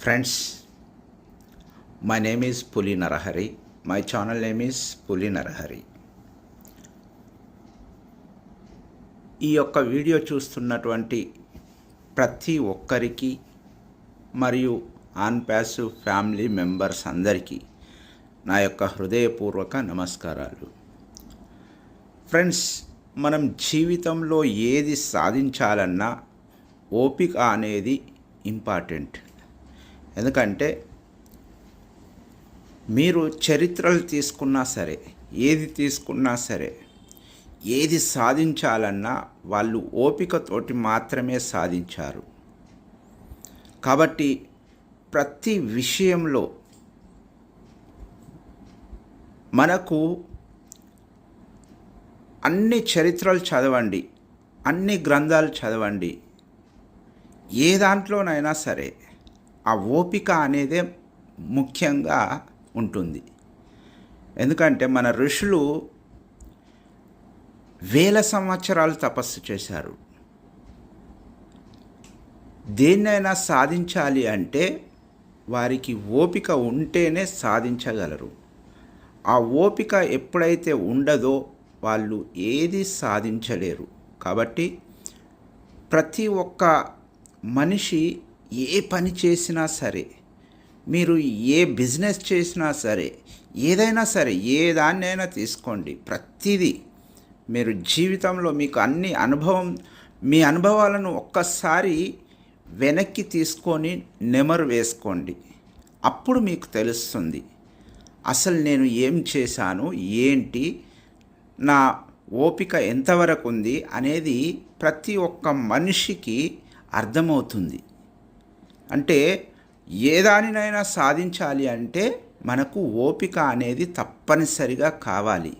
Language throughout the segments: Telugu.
Friends my name is Puli Narahari my channel name is Puli Narahari ఈ యొక్క వీడియో చూస్తున్నటువంటి ప్రతి ఒక్కరికి మరియు ఆన్ ప్యాసివ్ ఫ్యామిలీ మెంబర్స్ అందరికీ నా యొక్క హృదయపూర్వక నమస్కారాలు. ఫ్రెండ్స్ మనం జీవితంలో ఏది సాధించాలన్నా ఓపిక అనేది ఇంపార్టెంట్ ఎందుకంటే మీరు చరిత్రలు తీసుకున్నా సరే ఏది తీసుకున్నా సరే ఏది సాధించాలన్నా వాళ్ళు ఓపికతోటి మాత్రమే సాధించారు. కాబట్టి ప్రతి విషయంలో మనకు అన్ని చరిత్రలు చదవండి అన్ని గ్రంథాలు చదవండి ఏ దాంట్లోనైనా సరే ఆ ఓపిక అనేదే ముఖ్యంగా ఉంటుంది. ఎందుకంటే మన ఋషులు వేల సంవత్సరాలు తపస్సు చేశారు. దేన్నైనా సాధించాలి అంటే వారికి ఓపిక ఉంటేనే సాధించగలరు. ఆ ఓపిక ఎప్పుడైతే ఉండదో వాళ్ళు ఏది సాధించలేరు. కాబట్టి ప్రతి ఒక్క మనిషి ఏ పని చేసినా సరే మీరు ఏ బిజినెస్ చేసినా సరే ఏదైనా సరే ఏ దాన్నైనా తీసుకోండి. ప్రతిదీ మీరు జీవితంలో మీకు అన్ని అనుభవం మీ అనుభవాలను ఒక్కసారి వెనక్కి తీసుకొని నెమరు వేసుకోండి. అప్పుడు మీకు తెలుస్తుంది అసలు నేను ఏం చేశాను ఏంటి నా ఓపిక ఎంతవరకు ఉంది అనేది ప్రతి ఒక్క మనిషికి అర్థమవుతుంది. అంటే ఏ దానినైనా సాధించాలి అంటే మనకు ఓపిక అనేది తప్పనిసరిగా కావాలి.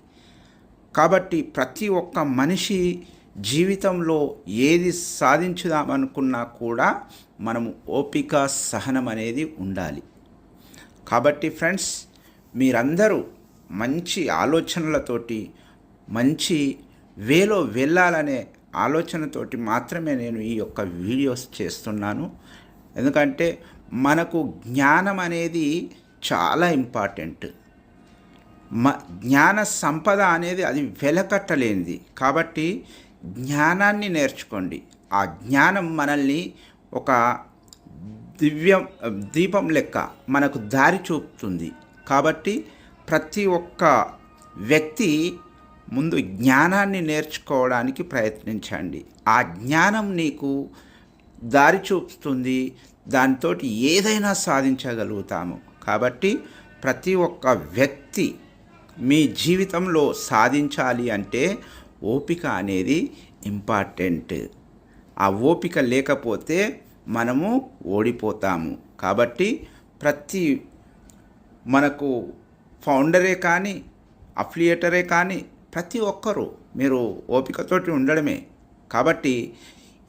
కాబట్టి ప్రతి ఒక్క మనిషి జీవితంలో ఏది సాధించుదామనుకున్నా కూడా మనము ఓపిక సహనం అనేది ఉండాలి. కాబట్టి ఫ్రెండ్స్ మీరందరూ మంచి ఆలోచనలతోటి మంచి వేలో వెళ్ళాలనే ఆలోచనతోటి మాత్రమే నేను ఈ యొక్క వీడియోస్ చేస్తున్నాను. ఎందుకంటే మనకు జ్ఞానం అనేది చాలా ఇంపార్టెంట్. మ జ్ఞాన సంపద అనేది అది వెలకట్టలేనిది. కాబట్టి జ్ఞానాన్ని నేర్చుకోండి. ఆ జ్ఞానం మనల్ని ఒక దివ్యం దీపం లెక్క మనకు దారి చూపుతుంది. కాబట్టి ప్రతి ఒక్క వ్యక్తి ముందు జ్ఞానాన్ని నేర్చుకోవడానికి ప్రయత్నించండి. ఆ జ్ఞానం నీకు దారి చూపుతుంది. దాంతో ఏదైనా సాధించగలుగుతాము. కాబట్టి ప్రతి ఒక్క వ్యక్తి మీ జీవితంలో సాధించాలి అంటే ఓపిక అనేది ఇంపార్టెంట్. ఆ ఓపిక లేకపోతే మనము ఓడిపోతాము. కాబట్టి ప్రతి మనకు ఫౌండరే కానీ అఫిలియేటరే కానీ ప్రతి ఒక్కరూ మీరు ఓపికతోటి ఉండడమే. కాబట్టి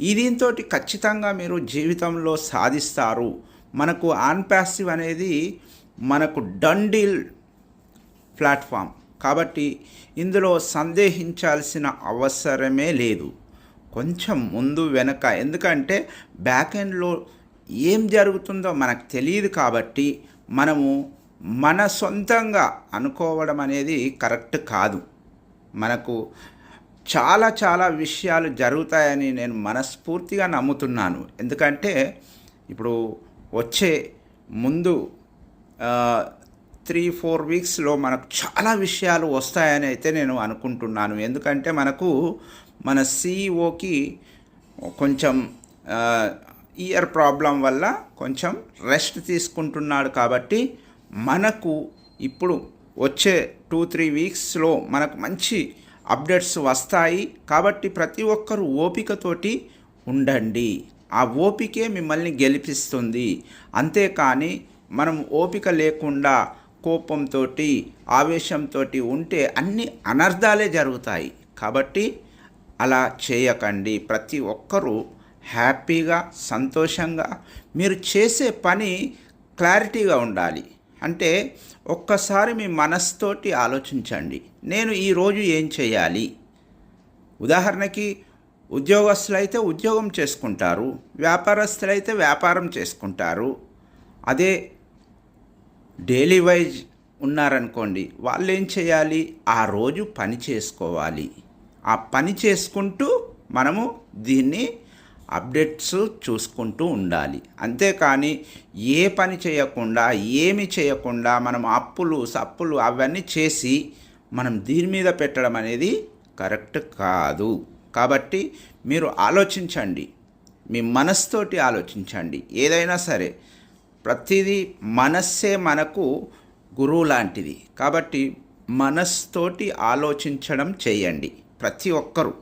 ఈ దీంతో ఖచ్చితంగా మీరు జీవితంలో సాధిస్తారు. మనకు ఆన్ ప్యాసివ్ అనేది మనకు డండిల్ ప్లాట్ఫామ్. కాబట్టి ఇందులో సందేహించాల్సిన అవసరమే లేదు. కొంచెం ముందు వెనక. ఎందుకంటే బ్యాక్ ఎండ్లో ఏం జరుగుతుందో మనకు తెలియదు కాబట్టి మనము మన సొంతంగా అనుకోవడం అనేది కరెక్ట్ కాదు. మనకు చాలా చాలా విషయాలు జరుగుతాయని నేను మనస్ఫూర్తిగా నమ్ముతున్నాను. ఎందుకంటే ఇప్పుడు వచ్చే ముందు త్రీ ఫోర్ వీక్స్లో మనకు చాలా విషయాలు వస్తాయని అయితే నేను అనుకుంటున్నాను. ఎందుకంటే మనకు మన సిఇఓకి కొంచెం ఇయర్ ప్రాబ్లం వల్ల కొంచెం రెస్ట్ తీసుకుంటున్నాడు కాబట్టి మనకు ఇప్పుడు వచ్చే టూ త్రీ వీక్స్లో మనకు మంచి అప్డేట్స్ వస్తాయి కాబట్టి ప్రతి ఒక్కరూ ఓపికతోటి ఉండండి. ఆ ఓపికే మిమ్మల్ని గెలిపిస్తుంది. అంతేకాని మనం ఓపిక లేకుండా కోపంతో ఆవేశంతో ఉంటే అన్ని అనర్థాలే జరుగుతాయి. కాబట్టి అలా చేయకండి. ప్రతి ఒక్కరూ హ్యాపీగా సంతోషంగా మీరు చేసే పని క్లారిటీగా ఉండాలి. అంటే ఒక్కసారి మీ మనస్తోటి ఆలోచించండి. నేను ఈరోజు ఏం చేయాలి? ఉదాహరణకి ఉద్యోగస్తులైతే ఉద్యోగం చేసుకుంటారు వ్యాపారస్తులైతే వ్యాపారం చేసుకుంటారు. అదే డైలీ వైజ్ ఉన్నారనుకోండి వాళ్ళు ఏం చేయాలి? ఆ రోజు పని చేసుకోవాలి. ఆ పని చేసుకుంటూ మనము దీన్ని అప్డేట్స్ చూసుకుంటూ ఉండాలి. అంతేకాని ఏ పని చేయకుండా ఏమి చేయకుండా మనం అప్పులు సప్పులు అవన్నీ చేసి మనం దీని మీద పెట్టడం అనేది కరెక్ట్ కాదు. కాబట్టి మీరు ఆలోచించండి. మీ మనస్తోటి ఆలోచించండి. ఏదైనా సరే ప్రతిదీ మనస్సే మనకు గురువు లాంటిది. కాబట్టి మనస్తోటి ఆలోచించడం చేయండి. ప్రతి ఒక్కరూ.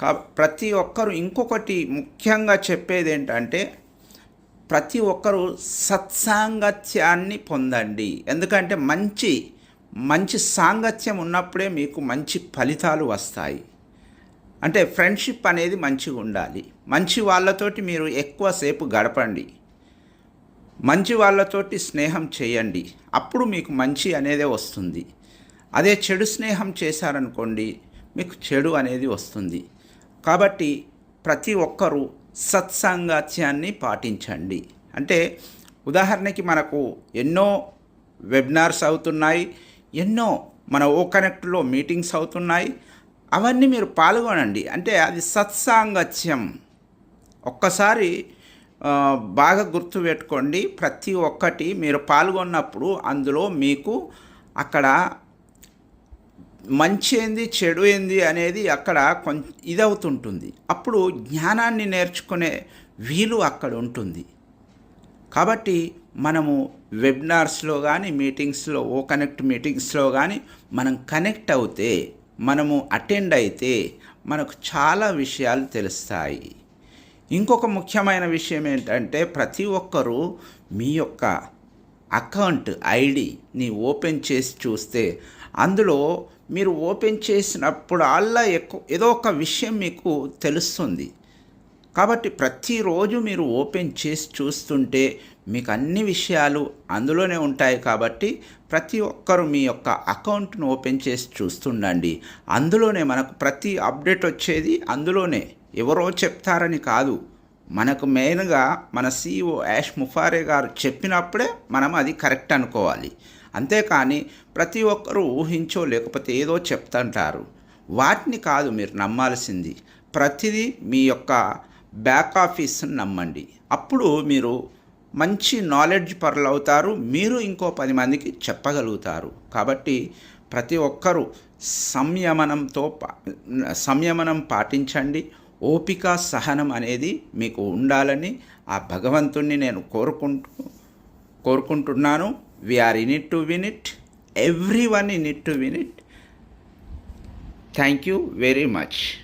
కా ప్రతి ఒక్కరు ఇంకొకటి ముఖ్యంగా చెప్పేది ఏంటంటే ప్రతి ఒక్కరు సత్సాంగత్యాన్ని పొందండి. ఎందుకంటే మంచి మంచి సాంగత్యం ఉన్నప్పుడే మీకు మంచి ఫలితాలు వస్తాయి. అంటే ఫ్రెండ్షిప్ అనేది మంచిగా ఉండాలి. మంచి వాళ్ళతోటి మీరు ఎక్కువసేపు గడపండి. మంచి వాళ్ళతోటి స్నేహం చేయండి. అప్పుడు మీకు మంచి అనేదే వస్తుంది. అదే చెడు స్నేహం చేశారనుకోండి మీకు చెడు అనేది వస్తుంది. కాబట్టి ప్రతి ఒక్కరూ సత్సాంగత్యాన్ని పాటించండి. అంటే ఉదాహరణకి మనకు ఎన్నో వెబినార్స్ అవుతున్నాయి ఎన్నో మన ఓ కనెక్ట్లో మీటింగ్స్ అవుతున్నాయి అవన్నీ మీరు పాల్గొనండి. అంటే అది సత్సాంగత్యం. ఒక్కసారి బాగా బాగా గుర్తుపెట్టుకోండి ప్రతి ఒక్కటి మీరు పాల్గొన్నప్పుడు అందులో మీకు అక్కడ మంచి ఏంది చెడు ఏంది అనేది అక్కడ కొం ఇదవుతుంటుంది. అప్పుడు జ్ఞానాన్ని నేర్చుకునే వీలు అక్కడ ఉంటుంది. కాబట్టి మనము వెబినార్స్లో కానీ మీటింగ్స్లో ఓ కనెక్ట్ మీటింగ్స్లో కానీ మనం కనెక్ట్ అవుతే మనము అటెండ్ అయితే మనకు చాలా విషయాలు తెలుస్తాయి. ఇంకొక ముఖ్యమైన విషయం ఏంటంటే ప్రతి ఒక్కరూ మీ యొక్క అకౌంట్ ఐడిని ఓపెన్ చేసి చూస్తే అందులో మీరు ఓపెన్ చేసినప్పుడు అల్లా ఎక్కువ ఏదో ఒక విషయం మీకు తెలుస్తుంది. కాబట్టి ప్రతిరోజు మీరు ఓపెన్ చేసి చూస్తుంటే మీకు అన్ని విషయాలు అందులోనే ఉంటాయి కాబట్టి ప్రతి ఒక్కరు మీ యొక్క అకౌంట్ను ఓపెన్ చేసి చూస్తుండండి. అందులోనే మనకు ప్రతి అప్డేట్ వచ్చేది అందులోనే. ఎవరో చెప్తారని కాదు. మనకు మెయిన్గా మన సీఈఓ యాష్ ముఫారే గారు చెప్పినప్పుడే మనం అది కరెక్ట్ అనుకోవాలి. అంతేకాని ప్రతి ఒక్కరూ ఊహించో లేకపోతే ఏదో చెప్తుంటారు. వాటిని కాదు మీరు నమ్మాల్సింది. ప్రతిదీ మీ యొక్క బ్యాక్ ఆఫీస్ని నమ్మండి. అప్పుడు మీరు మంచి నాలెడ్జ్ పరులు అవుతారు మీరు ఇంకో పది మందికి చెప్పగలుగుతారు. కాబట్టి ప్రతి ఒక్కరూ సంయమనంతో పా- సంయమనం పాటించండి. ఓపిక సహనం అనేది మీకు ఉండాలని ఆ భగవంతుణ్ణి నేను కోరుకుంటూ కోరుకుంటున్నాను. We are in it to win it. Everyone in it to win it. Thank you very much.